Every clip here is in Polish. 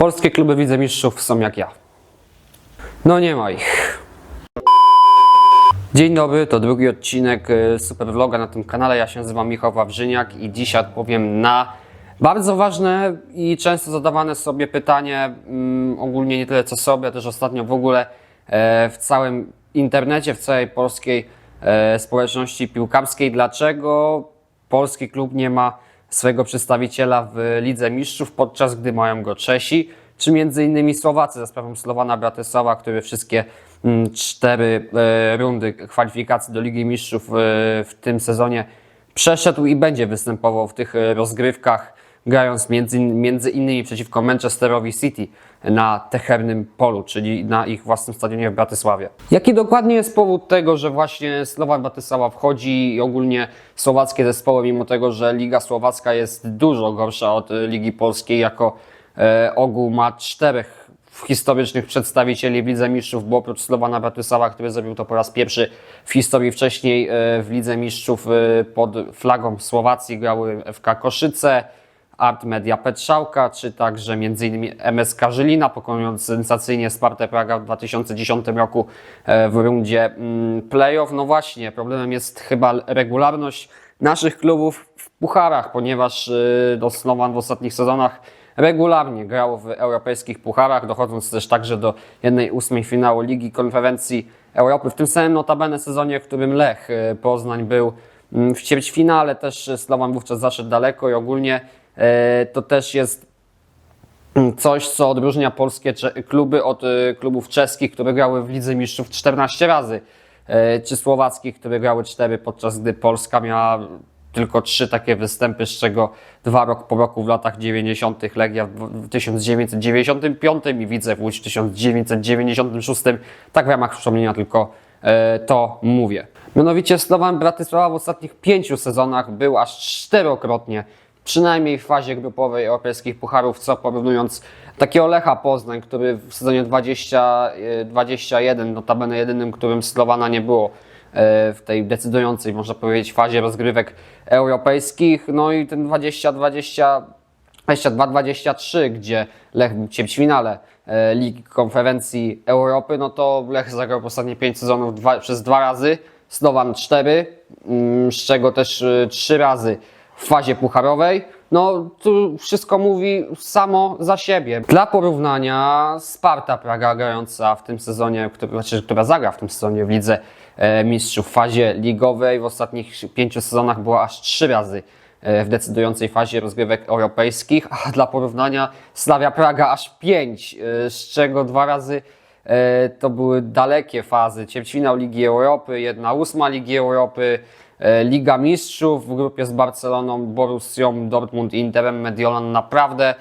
Polskie kluby Widze Mistrzów są jak ja. No nie ma ich. Dzień dobry, to drugi odcinek y, Super Vloga na tym kanale. Ja się nazywam Michał Wawrzyniak i dzisiaj odpowiem na bardzo ważne i często zadawane sobie pytanie, mm, ogólnie nie tyle co sobie, też ostatnio w ogóle e, w całym internecie, w całej polskiej e, społeczności piłkarskiej, dlaczego polski klub nie ma swojego przedstawiciela w Lidze Mistrzów, podczas gdy mają go Czesi, czy innymi Słowacy. Za sprawą Slowana Bratysława, który wszystkie mm, cztery e, rundy kwalifikacji do Ligi Mistrzów e, w tym sezonie przeszedł i będzie występował w tych e, rozgrywkach, grając między, między innymi przeciwko Manchesterowi City na Techernym Polu, czyli na ich własnym stadionie w Bratysławie. Jaki dokładnie jest powód tego, że właśnie Slovan Bratysława wchodzi i ogólnie słowackie zespoły, mimo tego, że Liga Słowacka jest dużo gorsza od Ligi Polskiej, jako e, ogół ma czterech historycznych przedstawicieli w Lidze Mistrzów, bo oprócz Slowana Bratysława, który zrobił to po raz pierwszy w historii wcześniej e, w Lidze Mistrzów e, pod flagą Słowacji grały FK Koszyce, Art Media Petrzałka, czy także m.in. MSK Żylina, pokonując sensacyjnie Spartę Praga w 2010 roku e, w rundzie mm, playoff. No właśnie, problemem jest chyba regularność naszych klubów w pucharach, ponieważ y, do Slovan w ostatnich sezonach regularnie grał w europejskich pucharach, dochodząc też także do jednej ósmej finału Ligi Konferencji Europy. W tym samym notabene sezonie, w którym Lech y, Poznań był mm, w ćwierćfinale, też Slovan wówczas zaszedł daleko i ogólnie e, to też jest coś, co odróżnia polskie kluby od y, klubów czeskich, które grały w Lidze Mistrzów 14 razy, e, czy słowackich, które grały 4, podczas gdy Polska miała tylko 3 takie występy, z czego dwa rok po roku w latach 90. Legia w w 1995 i Łódź w 1996. Tak w ramach przypomnienia tylko e, to mówię. Mianowicie Slovan Bratysława w ostatnich pięciu sezonach był aż czterokrotnie przynajmniej w fazie grupowej europejskich pucharów, co porównując takiego Lecha Poznań, który w sezonie 20, e, 21, notabene jedynym, którym Slowana nie było e, w tej decydującej, można powiedzieć, fazie rozgrywek europejskich, no i ten 20-20 22-23, gdzie Lech był w ćwierćfinale e, Ligi Konferencji Europy, no to Lech zagrał ostatnie 5 sezonów dwa, przez dwa razy, Slovan 4, mm, z czego też y, trzy razy w fazie pucharowej. No, tu wszystko mówi samo za siebie. Dla porównania, Sparta Praga grająca w tym sezonie, który, znaczy, która zagra w tym sezonie w Lidze e, Mistrzów w fazie ligowej, w ostatnich pięciu sezonach była aż trzy razy e, w decydującej fazie rozgrywek europejskich, a dla porównania Slavia Praga aż pięć, e, z czego dwa razy to były dalekie fazy. Ćwierćfinał Ligi Europy, jedna ósma Ligi Europy, Liga Mistrzów w grupie z Barceloną, Borussią, Dortmund, Interem, Mediolan. Naprawdę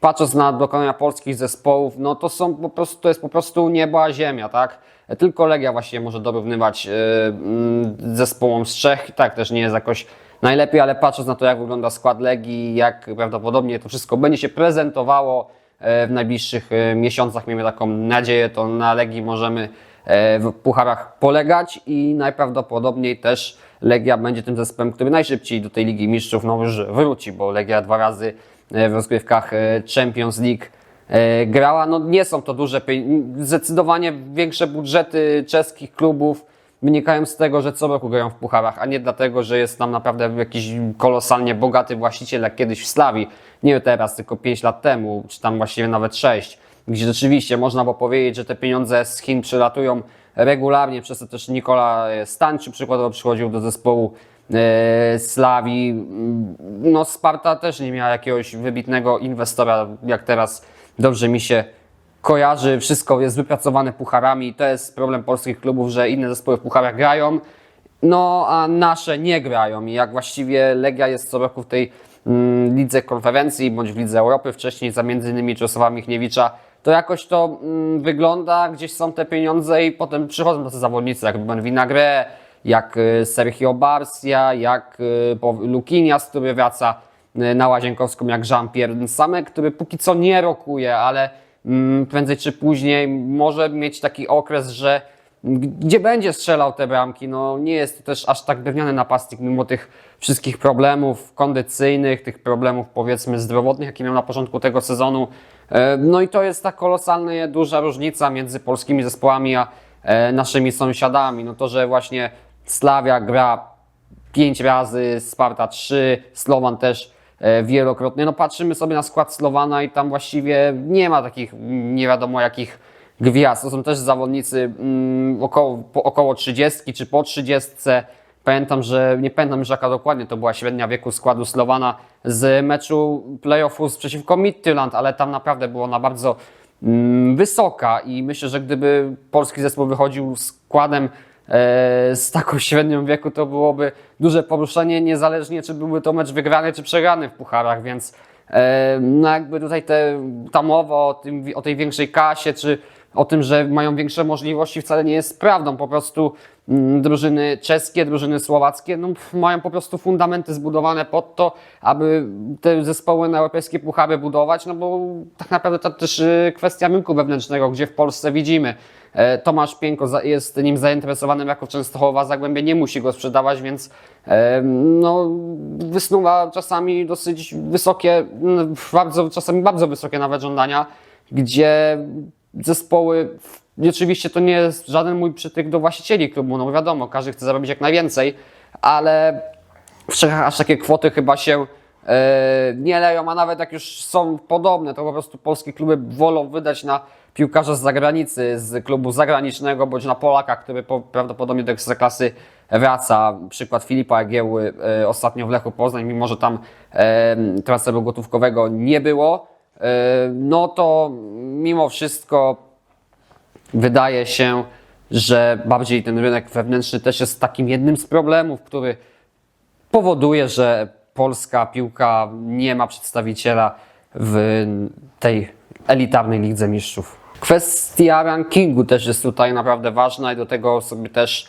patrząc na dokonania polskich zespołów, no to są po prostu, to jest po prostu niebo a ziemia, tak? Tylko Legia właśnie może dorównywać yy, mm, zespołom z Czech, tak też nie jest jakoś najlepiej, ale patrząc na to, jak wygląda skład Legii, jak prawdopodobnie to wszystko będzie się prezentowało e, w najbliższych e, miesiącach, miejmy taką nadzieję, to na Legii możemy e, w pucharach polegać i najprawdopodobniej też Legia będzie tym zespołem, który najszybciej do tej Ligi Mistrzów no już wróci, bo Legia dwa razy e, w rozgrywkach e, Champions League e, grała. No nie są to duże pieniądze, zdecydowanie większe budżety czeskich klubów wynikają z tego, że co roku grają w pucharach, a nie dlatego, że jest tam naprawdę jakiś kolosalnie bogaty właściciel, jak kiedyś w Slawii. Nie teraz, tylko 5 lat temu, czy tam właściwie nawet 6, gdzie rzeczywiście można by powiedzieć, że te pieniądze z Chin przylatują regularnie, przez to też Nikola Stańczy przykładowo przychodził do zespołu e, Slawii. Mm, No Sparta też nie miała jakiegoś wybitnego inwestora, jak teraz dobrze mi się kojarzy, wszystko jest wypracowane pucharami. To jest problem polskich klubów, że inne zespoły w pucharach grają, no a nasze nie grają. I jak właściwie Legia jest co roku w tej mm, lidze konferencji bądź w lidze Europy, wcześniej za między innymi Czesława Michniewicza, to jakoś to mm, wygląda, gdzieś są te pieniądze i potem przychodzą tacy zawodnicy jak Ruben Vinagre, jak y, Sergio Barcia, jak y, Lukinias, który wraca na Łazienkowską, jak Jean-Pierre Samek, który póki co nie rokuje, ale mm, prędzej czy później może mieć taki okres, że gdzie będzie strzelał te bramki. No nie jest to też aż tak drewniany napastnik, mimo tych wszystkich problemów kondycyjnych, tych problemów powiedzmy zdrowotnych, jakie miał na początku tego sezonu. E, No i to jest ta kolosalnie duża różnica między polskimi zespołami a e, naszymi sąsiadami. No to, że właśnie Slavia gra 5 razy, Sparta 3, Slovan też e, wielokrotnie. No patrzymy sobie na skład Slowana i tam właściwie nie ma takich nie wiadomo jakich gwiazd. To są też zawodnicy mm, około, po, około 30 czy po 30. Pamiętam, że nie pamiętam jaka dokładnie to była średnia wieku składu Slowana z meczu playoffu przeciwko Midtjylland, ale tam naprawdę było na bardzo mm, wysoka i myślę, że gdyby polski zespół wychodził składem e, z taką średnią wieku, to byłoby duże poruszenie, niezależnie czy byłby to mecz wygrany czy przegrany w pucharach, więc e, no jakby tutaj te, ta mowa o, tym, o tej większej kasie, czy o tym, że mają większe możliwości wcale nie jest prawdą. Po prostu mm, drużyny czeskie, drużyny słowackie no, mają po prostu fundamenty zbudowane pod to, aby te zespoły na europejskie puchary budować, no bo tak naprawdę to też y, kwestia rynku wewnętrznego, gdzie w Polsce widzimy. e, Tomasz za- jest nim zainteresowanym jako Częstochowa, Zagłębie nie musi go sprzedawać, więc e, no, wysnuwa czasami dosyć wysokie, bardzo, czasami bardzo wysokie nawet żądania, gdzie zespoły, oczywiście to nie jest żaden mój przytyk do właścicieli klubu, no bo wiadomo, każdy chce zarobić jak najwięcej, ale w Czechach aż takie kwoty chyba się e, nie leją, a nawet jak już są podobne, to po prostu polskie kluby wolą wydać na piłkarza z zagranicy, z klubu zagranicznego, bądź na Polaka, który po, prawdopodobnie do ekstraklasy wraca. Przykład Filipa Egieły e, ostatnio w Lechu Poznań, mimo że tam e, transferu gotówkowego nie było, no to mimo wszystko wydaje się, że bardziej ten rynek wewnętrzny też jest takim jednym z problemów, który powoduje, że polska piłka nie ma przedstawiciela w tej elitarnej Lidze Mistrzów. Kwestia rankingu też jest tutaj naprawdę ważna i do tego sobie też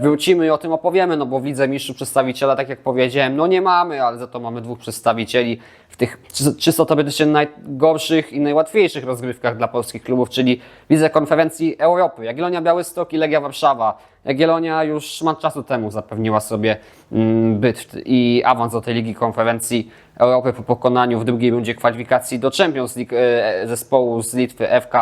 wrócimy i o tym opowiemy, no bo w Lidze Mistrzów przedstawiciela, tak jak powiedziałem, no nie mamy, ale za to mamy dwóch przedstawicieli w tych czy- czysto teoretycznie najgorszych i najłatwiejszych rozgrywkach dla polskich klubów, czyli Lidze Konferencji Europy. Jagiellonia Białystok i Legia Warszawa. Jagiellonia już szmat czasu temu zapewniła sobie mm, byt i awans do tej Ligi Konferencji Europy po pokonaniu w drugiej rundzie kwalifikacji do Champions League e, zespołu z Litwy FK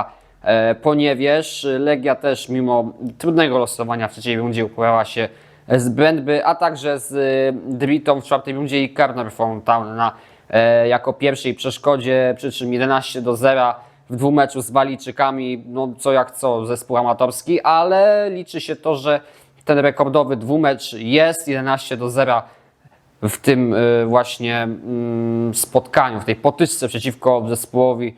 e, Poniewierz. Legia też mimo trudnego losowania w trzeciej rundzie upływała się z Brentby, a także z e, Dritą w czwartej rundzie i Karner Fountain na e, jako pierwszej przeszkodzie, przy czym 11 do 0 w dwumeczu z Walijczykami, no co jak co, zespół amatorski, ale liczy się to, że ten rekordowy dwumecz jest 11 do 0 w tym właśnie mm, spotkaniu, w tej potyczce przeciwko zespołowi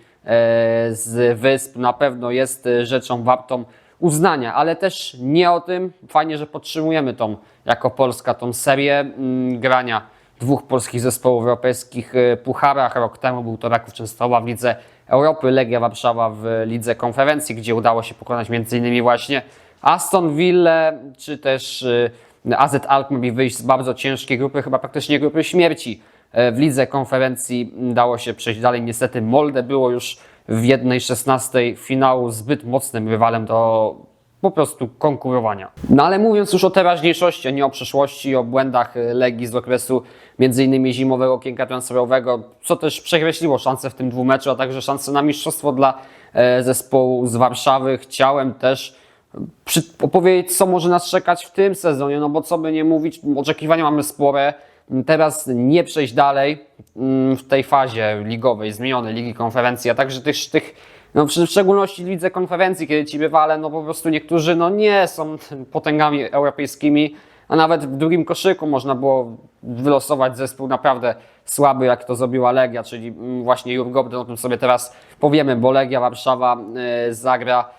z Wysp na pewno jest y, rzeczą wartą uznania, ale też nie o tym. Fajnie, że podtrzymujemy tą, jako Polska, tą serię mm, grania dwóch polskich zespołów w europejskich y, pucharach. Rok temu był to Raków Częstochowa w Lidze Europy, Legia Warszawa w Lidze Konferencji, gdzie udało się pokonać m.in. właśnie Aston Villa, czy też AZ Alkmaar i wyjść z bardzo ciężkiej grupy, chyba praktycznie grupy śmierci. E, W lidze konferencji dało się przejść dalej. Niestety Molde było już w jednej 16 finału zbyt mocnym rywalem do po prostu konkurowania. No ale mówiąc już o teraźniejszości, a nie o przeszłości, o błędach e, Legii z okresu m.in. zimowego okienka transferowego, co też przekreśliło szanse w tym dwumeczu, a także szanse na mistrzostwo dla e, zespołu z Warszawy. Chciałem też opowiedzieć, co może nas czekać w tym sezonie, no bo co by nie mówić, oczekiwania mamy spore. Teraz nie przejść dalej mm, w tej fazie ligowej, zmienionej Ligi Konferencji, a także tych, tych no w szczególności w Lidze Konferencji, kiedy ci bywale, no po prostu niektórzy no nie są potęgami europejskimi, a nawet w drugim koszyku można było wylosować zespół naprawdę słaby, jak to zrobiła Legia, czyli mm, właśnie Jurgobden, o tym sobie teraz powiemy, bo Legia Warszawa e, zagra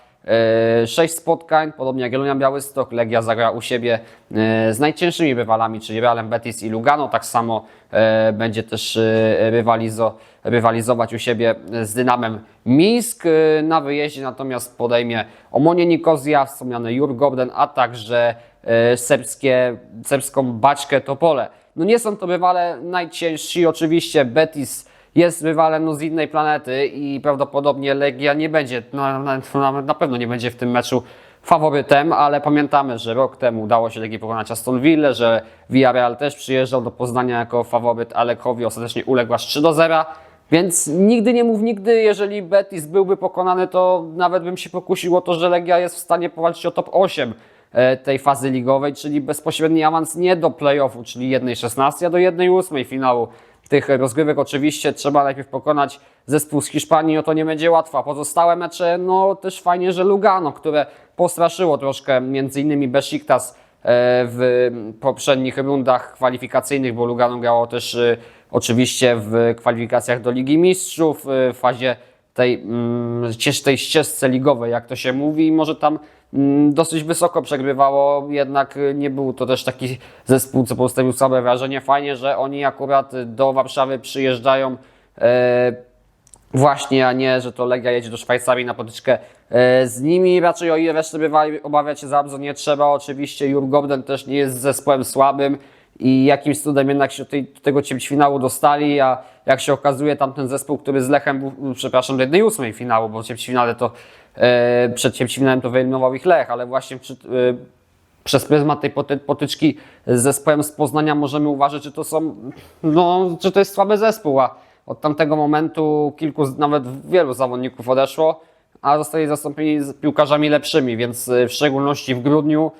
Sześć spotkań, podobnie jak Jagiellonia Białystok, Legia zagra u siebie e, z najcięższymi rywalami, czyli Realem Betis i Lugano. Tak samo e, będzie też e, rywalizo, rywalizować u siebie z Dynamem Mińsk e, na wyjeździe, natomiast podejmie Omonie Nikozja, wspomniany Jur a także e, serbskie, serbską Baćkę Topole. No nie są to rywale najciężsi, oczywiście Betis jest rywalem no, z innej planety i prawdopodobnie Legia nie będzie, no, na, na, pewno nie będzie w tym meczu faworytem, ale pamiętamy, że rok temu udało się Legii pokonać Aston Villa, że Villarreal też przyjeżdżał do Poznania jako faworyt, ale Krowi ostatecznie uległ aż 3 do 0. Więc nigdy nie mów nigdy, jeżeli Betis byłby pokonany, to nawet bym się pokusił o to, że Legia jest w stanie powalczyć o top 8 e, tej fazy ligowej, czyli bezpośredni awans nie do playoffu, czyli 1-16, a do 1-8 finału tych rozgrywek. Oczywiście trzeba najpierw pokonać zespół z Hiszpanii, no to nie będzie łatwo. A Pozostałe mecze, no też fajnie, że Lugano, które postraszyło troszkę między innymi Besiktas e, w poprzednich rundach kwalifikacyjnych, bo Lugano grało też e, oczywiście w kwalifikacjach do Ligi Mistrzów e, w fazie tej, mm, tej ścieżce ligowej, jak to się mówi, i może tam dosyć wysoko przegrywało, jednak y, nie był to też taki zespół, co postawił słabe wrażenie. Fajnie, że oni akurat do Warszawy przyjeżdżają e, właśnie, a nie, że to Legia jedzie do Szwajcarii na potyczkę e, z nimi. Raczej o ile reszty bywali, obawiać się za bardzo nie trzeba. Oczywiście Jur Gordon też nie jest zespołem słabym i jakimś cudem jednak się tej, do tego ćwierćfinału dostali, a jak się okazuje tamten zespół, który z Lechem był, przepraszam, do 1-8 finału, bo w ćwierćfinale to e, przed ćwierćfinałem to wyeliminował ich Lech, ale właśnie przy, e, przez pryzmat tej poty, potyczki z zespołem z Poznania możemy uważać, czy to są, no, czy to jest słaby zespół, a od tamtego momentu kilku, nawet wielu zawodników odeszło, a zostali zastąpieni piłkarzami lepszymi, więc y, w szczególności w grudniu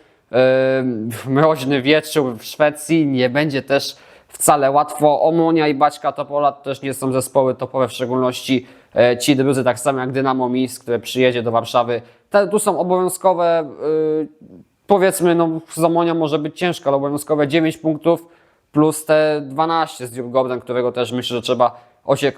mroźny wieczór w Szwecji nie będzie też wcale łatwo. Omonia i Baćka Topola to też nie są zespoły topowe, w szczególności e, ci drudzy, tak samo jak Dynamo Minsk, które przyjedzie do Warszawy. Te tu są obowiązkowe, yy, powiedzmy, no z Omonią może być ciężko, ale obowiązkowe 9 punktów plus te 12 z Jurgobem, którego też myślę, że trzeba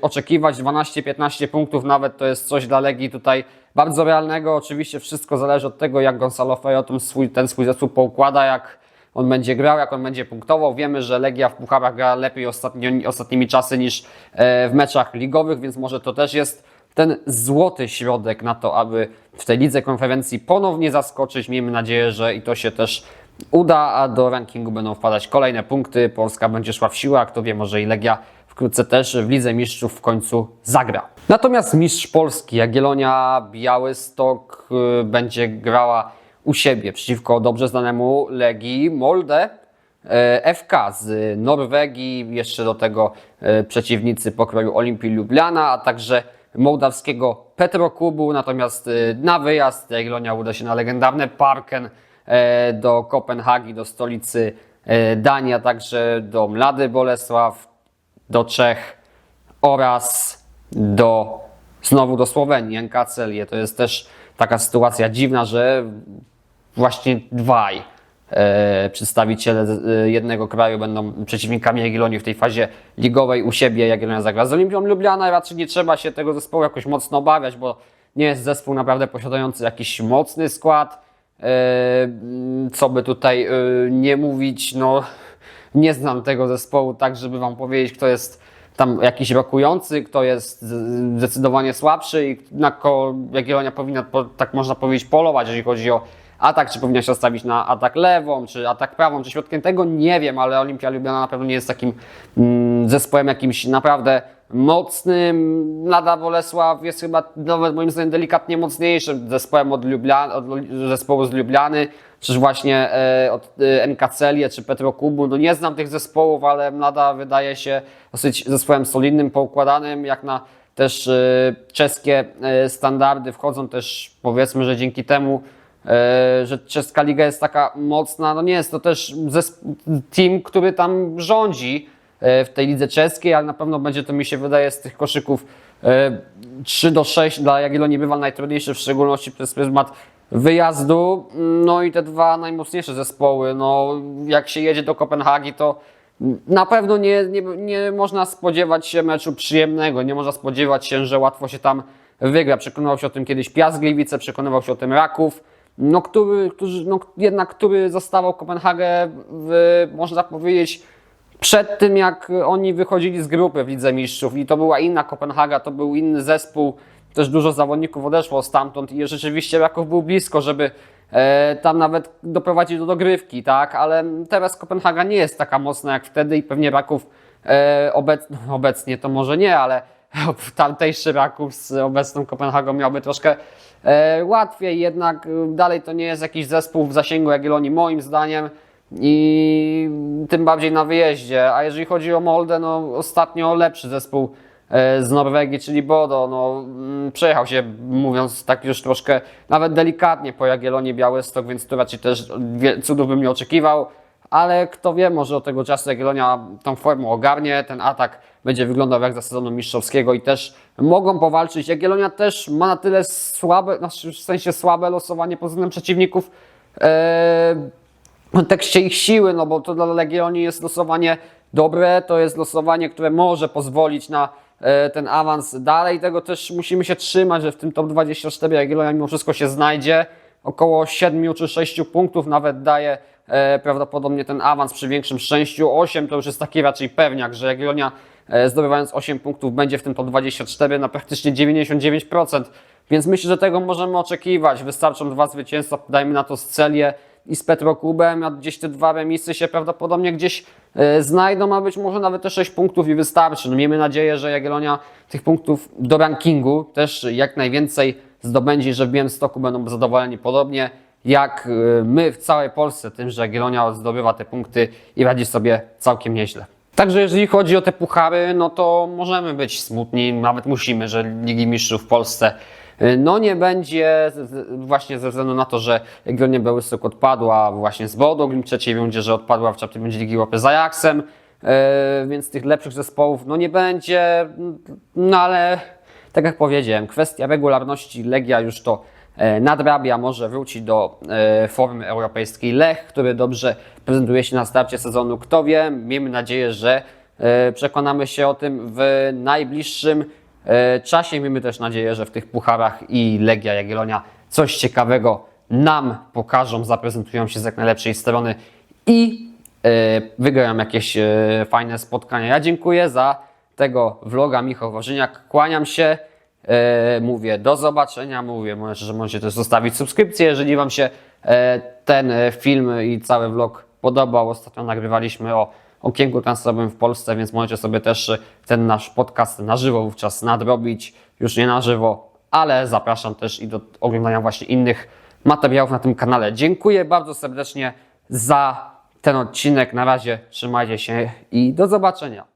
oczekiwać. 12-15 punktów nawet to jest coś dla Legii tutaj bardzo realnego. Oczywiście wszystko zależy od tego, jak Gonzalo Fejotum swój, ten swój zespół poukłada, jak on będzie grał, jak on będzie punktował. Wiemy, że Legia w pucharach gra lepiej ostatnio, ostatnimi czasy niż e, w meczach ligowych, więc może to też jest ten złoty środek na to, aby w tej lidze konferencji ponownie zaskoczyć. Miejmy nadzieję, że i to się też uda, a do rankingu będą wpadać kolejne punkty. Polska będzie szła w siłę, a kto wie, może i Legia wkrótce też w Lidze Mistrzów w końcu zagra. Natomiast mistrz Polski Jagiellonia Białystok y, będzie grała u siebie przeciwko dobrze znanemu Legii Molde e, FK z Norwegii, jeszcze do tego e, przeciwnicy pokroju Olimpii Lubliana, a także mołdawskiego Petrokubu, natomiast na wyjazd Jagiellonia uda się na legendarne Parken do Kopenhagi, do stolicy Danii, a także do Mlady Bolesław, do Czech oraz do znowu do Słowenii, NKCL. To jest też taka sytuacja dziwna, że właśnie dwaj e, przedstawiciele e, jednego kraju będą przeciwnikami Jagiellonii w tej fazie ligowej u siebie. Jagiellonia zagra z Olimpią Lubliana. Raczej nie trzeba się tego zespołu jakoś mocno obawiać, bo nie jest zespół naprawdę posiadający jakiś mocny skład. E, co by tutaj e, nie mówić, no nie znam tego zespołu tak, żeby wam powiedzieć, kto jest tam jakiś rokujący, kto jest zdecydowanie słabszy i na Jagiellonia powinna, po, tak można powiedzieć, polować, jeżeli chodzi o atak, czy powinna się stawić na atak lewą, czy atak prawą, czy środkiem, tego nie wiem, ale Olimpia Lubiana na pewno nie jest takim mm, zespołem jakimś naprawdę mocnym. Lada Bolesław jest chyba nawet moim zdaniem delikatnie mocniejszym zespołem od, Lublian, od zespołu z Lubliany, czyż właśnie e, od e, NKCL czy Petrokubu. No nie znam tych zespołów, ale Lada wydaje się dosyć zespołem solidnym, poukładanym, jak na też e, czeskie e, standardy wchodzą też powiedzmy, że dzięki temu że czeska liga jest taka mocna, no nie jest to też team, który tam rządzi e, w tej lidze czeskiej, ale na pewno będzie to mi się wydaje z tych koszyków e, 3 do 6 dla Jagiellonii bywal najtrudniejszy, w szczególności przez pryzmat wyjazdu. No i te dwa najmocniejsze zespoły, no jak się jedzie do Kopenhagi, to na pewno nie, nie, nie można spodziewać się meczu przyjemnego, nie można spodziewać się, że łatwo się tam wygra. Przekonywał się o tym kiedyś Piast Gliwice, przekonywał się o tym Raków, no, który, którzy, no, jednak który zostawał Kopenhagę, w, można powiedzieć, przed tym jak oni wychodzili z grupy w Lidze Mistrzów. I to była inna Kopenhaga, to był inny zespół, też dużo zawodników odeszło stamtąd i rzeczywiście Raków był blisko, żeby e, tam nawet doprowadzić do dogrywki, tak, ale teraz Kopenhaga nie jest taka mocna jak wtedy i pewnie Raków e, obec, obecnie to może nie, ale tamtejszy Raków z obecną Kopenhagą miałby troszkę e, łatwiej, jednak e, dalej to nie jest jakiś zespół w zasięgu Jagiellonii moim zdaniem i tym bardziej na wyjeździe. A jeżeli chodzi o Moldę, no ostatnio lepszy zespół e, z Norwegii, czyli Bodo. No, mm, przejechał się, mówiąc tak już troszkę nawet delikatnie po Jagiellonie Białystok, więc tu raczej też cudów bym nie oczekiwał. Ale kto wie, może od tego czasu Jagiellonia tą formę ogarnie, ten atak będzie wyglądał jak za sezonu mistrzowskiego i też mogą powalczyć. Jagiellonia też ma na tyle słabe, znaczy w sensie słabe losowanie pod względem przeciwników, e, w kontekście ich siły, no bo to dla Legionii jest losowanie dobre, to jest losowanie, które może pozwolić na e, ten awans dalej. Tego też musimy się trzymać, że w tym top 24 Jagiellonia mimo wszystko się znajdzie. Około 7 czy 6 punktów nawet daje e, prawdopodobnie ten awans przy większym szczęściu. 8 to już jest taki raczej pewniak, że Jagiellonia zdobywając 8 punktów będzie w tym top 24 na praktycznie 99%. Więc myślę, że tego możemy oczekiwać. Wystarczą dwa zwycięstwa, dajmy na to z Celię i z Petroklubem, a gdzieś te dwa remisy się prawdopodobnie gdzieś e, znajdą, a być może nawet te 6 punktów i wystarczy. No, miejmy nadzieję, że Jagiellonia tych punktów do rankingu też jak najwięcej zdobędzie, że w Białymstoku będą zadowoleni podobnie jak e, my w całej Polsce tym, że Jagiellonia zdobywa te punkty i radzi sobie całkiem nieźle. Także jeżeli chodzi o te puchary, no to możemy być smutni, nawet musimy, że Ligi Mistrzów w Polsce y, no nie będzie właśnie ze względu na to, że Jagiellonia Białystok odpadła właśnie z Bodo, w trzeciej rundzie, że odpadła w czwartej rundzie Ligi Europy z Ajaxem, y, więc tych lepszych zespołów no nie będzie, no ale tak jak powiedziałem, kwestia regularności Legia już to nadrabia, może wróci do e, formy europejskiej Lech, który dobrze prezentuje się na starcie sezonu. Kto wie, miejmy nadzieję, że e, przekonamy się o tym w najbliższym e, czasie. Miejmy też nadzieję, że w tych pucharach i Legia Jagiellonia coś ciekawego nam pokażą, zaprezentują się z jak najlepszej strony i e, wygrają jakieś e, fajne spotkania. Ja dziękuję za tego vloga Michał Warzyniak. Kłaniam się. E, mówię do zobaczenia, mówię, że możecie też zostawić subskrypcję, jeżeli Wam się e, ten e, film i cały vlog podobał. Ostatnio nagrywaliśmy o okienku transferowym w Polsce, więc możecie sobie też ten nasz podcast na żywo wówczas nadrobić. Już nie na żywo, ale zapraszam też i do oglądania właśnie innych materiałów na tym kanale. Dziękuję bardzo serdecznie za ten odcinek. Na razie trzymajcie się i do zobaczenia.